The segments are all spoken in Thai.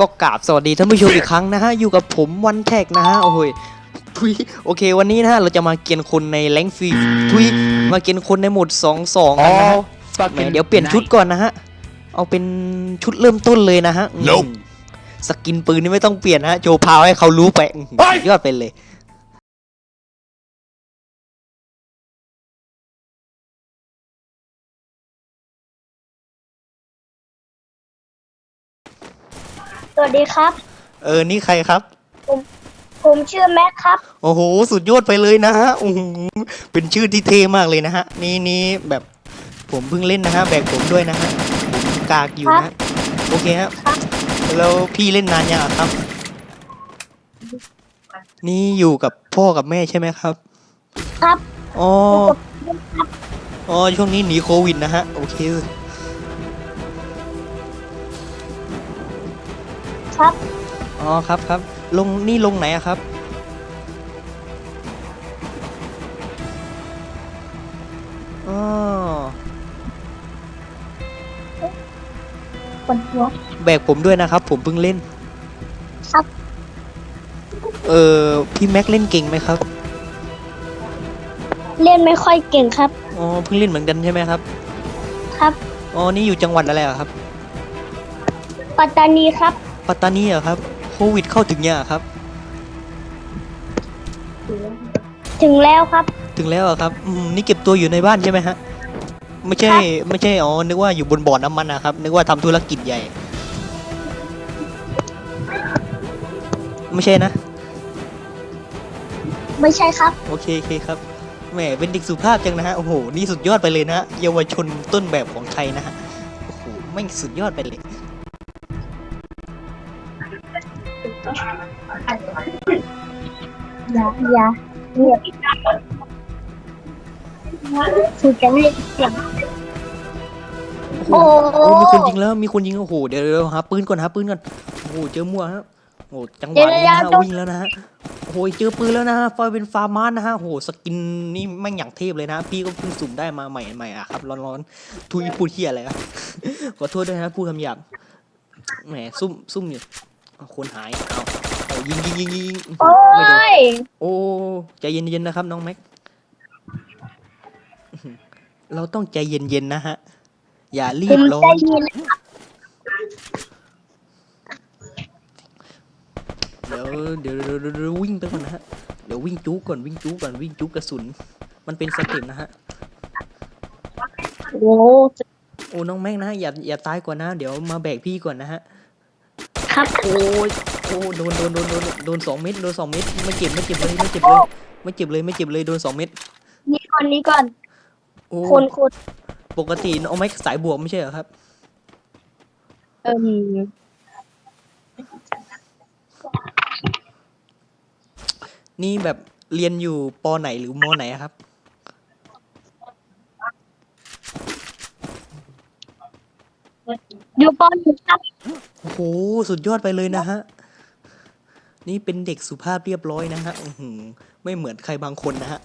ก็กราบสวัสดีท่านผู้ชมอีกครั้งนะฮะ อยู่กับผมวันแท็กนะฮะ โอ้โหยทุยโอเค วันนี้นะฮะ เราจะมาเกียนคนในแรงฟรีทุยมาเกียนคนในโหมด 2 2กันนะฮะแหมเดี๋ยวเปลี่ยนชุดก่อนนะฮะ เอาเป็นชุดเริ่มต้นเลยนะฮะอืม Nope สกินปืนนี่ไม่ต้องเปลี่ยนนะฮะ โชว์พาวให้เขารู้ไปอื้อหือเฮ้ยยอดไปเลย สวัสดีครับ เออ นี่ใครครับ ผมชื่อแม็กครับ โอ้โห สุดยอดไปเลยนะฮะโอ้โหเป็นชื่อที่เท่มากเลยนะฮะ นี่นี่แบบผมเพิ่งเล่นนะฮะ แบกผมด้วยนะฮะผมกากอยู่นะฮะโอเคฮะครับ แล้วพี่เล่นนานยังอะครับ นี่อยู่กับพ่อกับแม่ใช่ไหมครับ ครับ อ๋อ อ๋อ ช่วงนี้หนีโควิดนะฮะ โอเค ครับ อ๋อครับครับลงนี่ลงไหนอะครับ อ๋อคนหัว แบกผมด้วยนะครับ ผมเพิ่งเล่นครับ เออพี่แม็กเล่นเก่งไหมครับ เล่นไม่ค่อยเก่งครับ อ๋อเพิ่งเล่นเหมือนกันใช่ไหมครับ ครับ อ๋อนี่อยู่จังหวัดอะไรอะครับ ปัตตานีครับ ปัตตานีเหรอครับโควิดเข้าถึงยังอะครับ ถึงแล้วครับ ถึงแล้วเหรอครับอืมนี่เก็บตัวอยู่ในบ้านใช่ไหมฮะไม่ใช่ครับไม่ใช่อ๋อนึกว่าอยู่บนบ่อน้ำมันนะครับนึกว่าทำธุรกิจใหญ่ ไม่ใช่นะ ไม่ใช่ครับ โอเคโอเคครับแหมเป็นเด็กสุภาพจังนะฮะโอ้โหนี่สุดยอดไปเลยนะฮะเยาวชนต้นแบบของไทยนะฮะโอ้โหไม่งสุดยอดไปเลย อย่าอย่าเงียบคุยกันเล่นเสียงโอ้โหโอ้โอ้มีคนยิงแล้ว มีคนยิง โอ้โห เดี๋ยวเดี๋ยวหาปืนก่อนหาปืนก่อน โอ้โห เจอมั่วฮะ โอ้โห จังหวะนี้นะฮะวิ่งแล้วนะฮะ โอ้โห เจอปืนแล้วนะฮะฟอยเป็นฟาร์มานนะฮะ โอ้โห สกินนี่แม่งอย่างเทพเลยนะ พี่ก็เพิ่งสุ่มได้มาใหม่ใหม่อะครับ ร้อนๆทุยพูดเฮียอะไรครับขอโทษด้วยนะพูดคำหยาบ แหม ซุ่มซุ่มอยู่เอา คนหายเอาเอายิงยิงยิงยิงยิงโอ้ไม่โดนยโอ้ใจเย็นๆนะครับ น้องแม็ก เราต้องใจเย็นๆนะฮะ อย่ารีผมบร้อใจนเย็นเดี๋ยวเดี๋ยวเดี๋ยวเดี๋ยวเดี๋ยววิ่งไปก่อนนะฮะ เดี๋ยววิ่งจู๊ก่อนวิ่งจู๊ก่อนวิ่งจู๊กระสุน มันเป็นสเต็ปนะฮะ โอ้โอ้น้องแม็กนะอย่าอย่าตายก่อนนะ เดี๋ยวมาแบกพี่ก่อนนะฮะ ครับโอ้ยโอ้โดนโดนโดนโดนโดนสองเม็ดโดนสองเม็ดไม่เจ็บไม่เจ็บเลยไม่เจ็บเลยไม่เจ็บเลยไม่เจ็บเลยโดนสองเม็ดนี่ก่อนนี้ก่อนโอ้คนคนปกติน้องแม็กสายบวกไม่ใช่เหรอครับ เอิ่มนี่แบบเรียนอยู่ปไหนหรือมไหนอะครับ อยู่ปอนหนึ่งครับ โอ้โห สุดยอดไปเลยนะฮะ นี่เป็นเด็กสุภาพเรียบร้อยนะฮะอื้อหือไม่เหมือนใครบางคนนะฮะ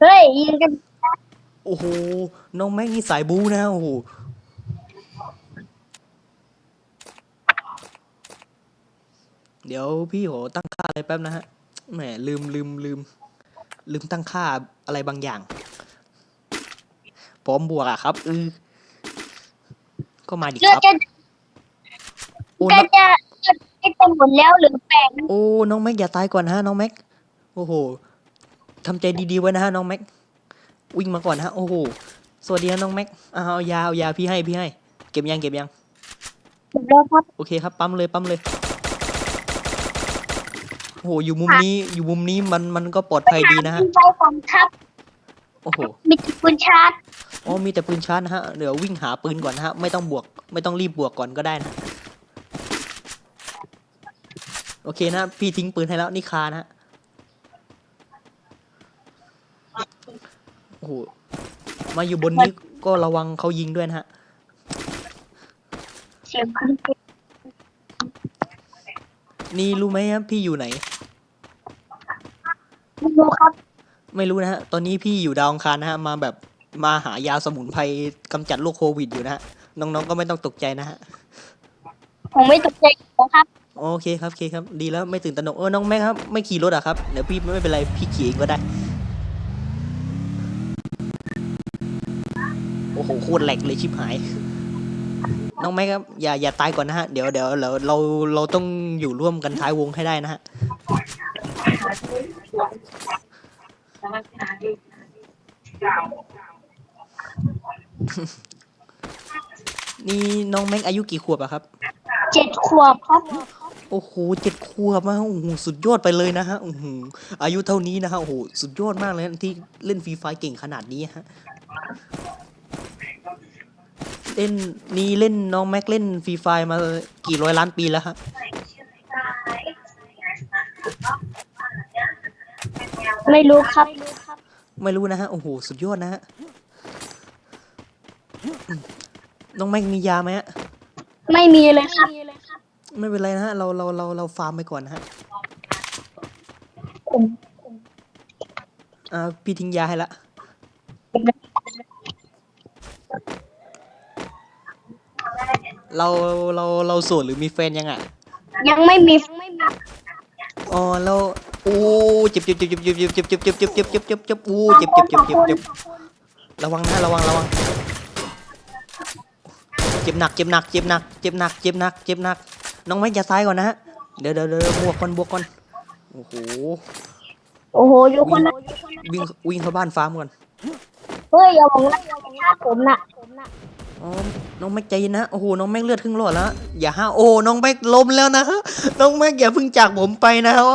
เฮ้ยยิงกันโอ้โห น้องแม็กนี่สายบู๊นะฮะโอ้โห เดี๋ยวพี่ขอตั้งค่าอะไรแป๊บนะฮะ แหมลืมลืมลืม ลืมตั้งค่าอะไรบางอย่าง พร้อมบวกอะครับเออก็มาดิเลือคดรับจะโอ้ก็น้องจะเลือดจะหมดแล้วเหรือแปดโอ้น้องแม็กอย่าตายก่อนนะฮะน้องแม็กโอ้โหทำใจดีๆไว้นะฮะน้องแม็กวิ่งมาก่อนนะฮะโอ้โหสวัสดีนะน้องแม็กเอาเอายาเอายาพี่ให้พี่ให้ เก็บยังเก็บยัง หมดแล้วครับโอเคครับปั๊มเลยปั๊มเลยโอ้โหอยู่มุมนี้อยู่มุมนี้มันมันก็ปลอดภัยดีนะฮะปืนไฟของครับโอ้โหมีแต่ปืนชาร์จ อ๋อมีแต่ปืนชาร์จนะฮะเดี๋ยววิ่งหาปืนก่อนนะฮะไม่ต้องบวกไม่ต้องรีบบวกก่อนก็ได้นะโอเคนะพี่ทิ้งปืนให้แล้วนี่คานะฮะโอ้โหมาอยู่บนนี้ก็ระวังเขายิงด้วยนะฮะเสียงปืนนี่รู้ไหมครับพี่อยู่ไหน ไม่รู้ครับ ไม่รู้นะฮะ ตอนนี้พี่อยู่ดาวอังคารนะฮะ มาแบบ มาหายาสมุนไพรกำจัดโรคโควิดอยู่นะฮะน้องๆก็ไม่ต้องตกใจนะฮะผมไม่ตกใจนะครับ โอเคครับโอเคครับ ดีแล้วไม่ตื่นตระหนกเออน้องแม่ครับไม่ขี่รถอะครับเดี๋ยวพี่ไม่เป็นไรพี่ขี่เองก็ได้โอ้โหโคตรแหลกเลยชิบหาย น้องแม่ครับอย่าอย่าตายก่อนนะฮะเดี๋ยวเดี๋ยวเราเราเราต้องอยู่ร่วมกันท้ายวงให้ได้นะฮะ นี่น้องแม็กอายุกี่ขวบอะครับ เจ็ดขวบครับ โอ้โหเจ็ดขวบมาโอ้โหสุดยอดไปเลยนะฮะโอ้โหอายุเท่านี้นะฮะโอ้โหสุดยอดมากเลยนะที่เล่นฟรีไฟเก่งขนาดนี้ฮะเล่นนี่เล่นน้องแม็กเล่นฟรีไฟมากี่ร้อยล้านปีแล้วฮะไม่รู้ครับ ไม่รู้นะฮะโอ้โหสุดยอดนะฮะ น้องแม็กมียาไหมฮะ ไม่มีเลยครับไม่เป็นไรนะฮะ เราเราเราเราฟาร์มไปก่อนนะฮะ ผมอ่าพี่ทิ้งยาให้ละ เราเราเราโสดหรือมีแฟนยังอะ ยังไม่มีอ๋อแล้วโอ้เจ็บเจ็บเจ็บเจ็บเจ็บเจ็บเจ็บเจ็บเจ็บเจ็บเจ็บเจ็บเจ็บโอ้เจ็บเจ็บเจ็บเจ็บเจ็บระวังนะระวังระวัง เจ็บหนักเจ็บหนักเจ็บหนักเจ็บหนักเจ็บหนักเจ็บหนัก น้องแม็กอย่าซ้ายก่อนนะฮะเดี๋ยวเดี๋ยวเดี๋ยวบวกก่อนบวกก่อนโอ้โหโอ้โหอยู่คนละวิ่งวิ่งเข้าบ้านฟาร์มก่อนเฮ้ยอย่าบอกนะถ้าผมน่ะอ๋อน้องแม็กใจเย็นนะโอ้โหน้องแม็กเลือดครึ่งหลอดแล้วอย่าห้าโอ้น้องแม็กล้มแล้วนะน้องแม็กอย่าเพิ่งจากผมไปนะครับ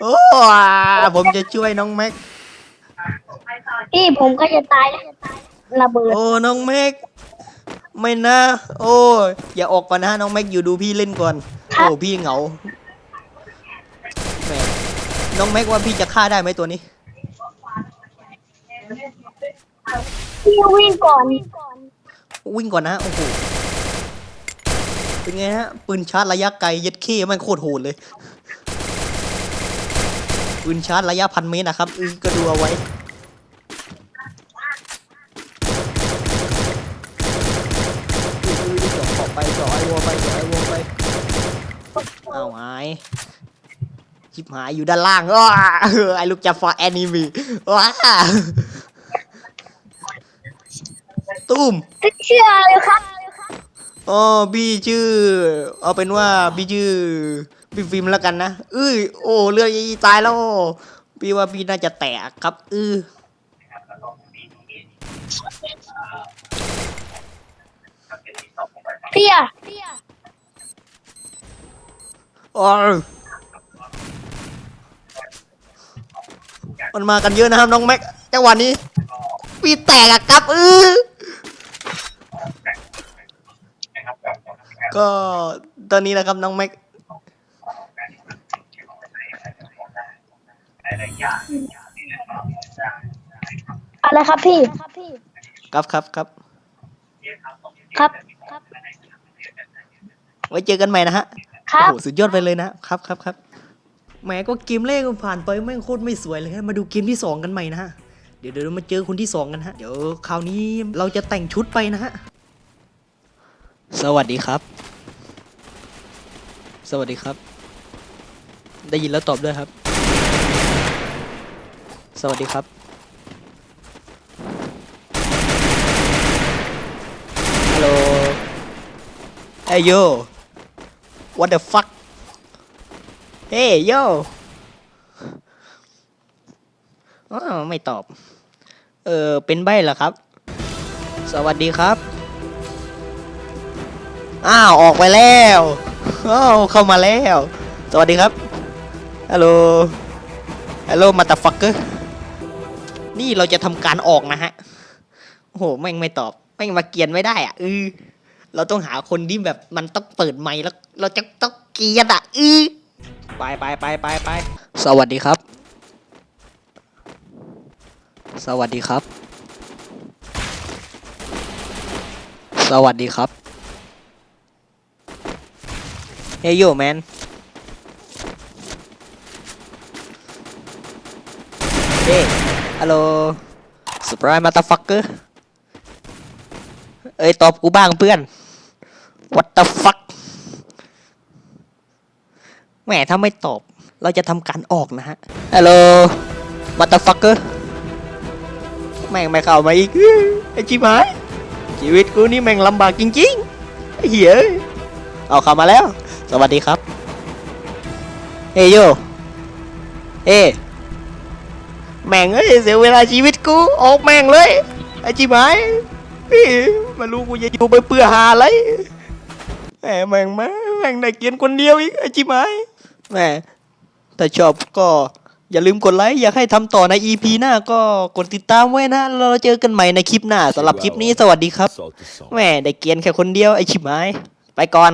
โอ้ผมจะช่วยน้องแม็กพี่ผมก็จะตายแล้วระเบิดโอ้น้องเมก ไม่นะ โอ้ยอย่าออกก่อนนะน้องเมกอยู่ดูพี่เล่นก่อน โอ้พี่เหงาแหมน้องเมกว่าพี่จะฆ่าได้ไหมตัวนี้ พี่วิ่งก่อนวิ่งก่อนนะ โอ้โห เป็นไงฮะ ปืนชาร์จระยะไกลเย็ดเข้มันโคตรโหดเลย ปืนชาร์จระยะพันเมตรนะครับอือก็ดูเอาไว้ อืออือจ่อขอบไป จ่อไอวัวไปจ่อไอวัวไปเอาหายชิบหายอยู่ด้านล่างว้าเออไอลูกจะฟอร์แอนิมีว้าตุ้มเชื่อเลยครับอ๋อพี่ชื่อ เอาเป็นว่าพี่ชื่อพี่ฟิล์มแล้วกันนะเอ้ยโอ้เลือดยี่ตายแล้วพี่ว่าพี่น่าจะแตกครับอือ พี่อะอ๋อมันมากันเยอะนะครับน้องแม็กจังหวะนี้พี่แตกอะครับอือก็ตอนนี้นะครับน้องแม็กอะไรครับพี่ ครับครับครับ ครับ ไว้เจอกันใหม่นะฮะครัโอ้บ โหสุดยอดไปเลยนะครับครับครับแหมก็เกมแรกมันผ่านไปแม่งโคตรไม่สวยเลยฮะมาดูเกมที่สองกันใหม่นะฮะเดี๋ยวเดี๋ยวเรามาเจอคนที่สองกันฮะเดี๋ยวคราวนี้เราจะแต่งชุดไปนะฮะสวัสดีครับ สวัสดีครับ ได้ยินแล้วตอบด้วยครับ สวัสดีครับ ฮัลโหลเฮ้ยโย what the fuck เฮ้ยโยอ้าวไม่ตอบ เออเป็นใบเหรอครับ สวัสดีครับ อ้าว ออกไปแล้วอ้าวเข้ามาแล้ว สวัสดีครับ ฮัลโหล ฮัลโหลมาตาฟักเกอร์ นี่เราจะทำการออกนะฮะ โอ้โห แม่งไม่ตอบ แม่งมาเกียนไม่ได้อะ อือ เราต้องหาคนที่แบบมันต้องเปิดไมค์แล้ว เราจะต้องเกียนอะอือไปไปไปไปไปสวัสดีครับ สวัสดีครับ สวัสดีครับ เฮ้ยโยแมนเฮ้ฮัลโหลสปรายมาตาฟักเกอร์ เอ้ยตอบกูบ้างเพื่อน what the fuck แหมถ้าไม่ตอบ เราจะทำการออกนะฮะ ฮัลโหล what the fucker แม่งไม่เข้ามาอีกไอ้ชิบหายชีวิตกูนี่แม่งลำบากจริงๆไอ้เหี้ยเอ้ยเอาเข้ามาแล้ว สวัสดีครับ เฮ้ยโย เอ้แม่งเอ้ยเสียเวลาชีวิตกูออกแม่งเลยไอ้ชิบหาย มารู้กูจะอยู่ไปเพื่อหาอะไรแหมแม่งมแม่งได้เกียนคนเดียวอีกไอ้ชิมายแหมถ้าชอบก็อย่าลืมกดไลค์ อยากให้ทำต่อใน EP หน้าก็กดติดตามไว้นะ เราเจอกันใหม่ในคลิปหน้าสำหรับคลิปนี้สวัสดีครับแหม่ได้เกียนแค่คนเดียวไอ้ชิบหายไปก่อน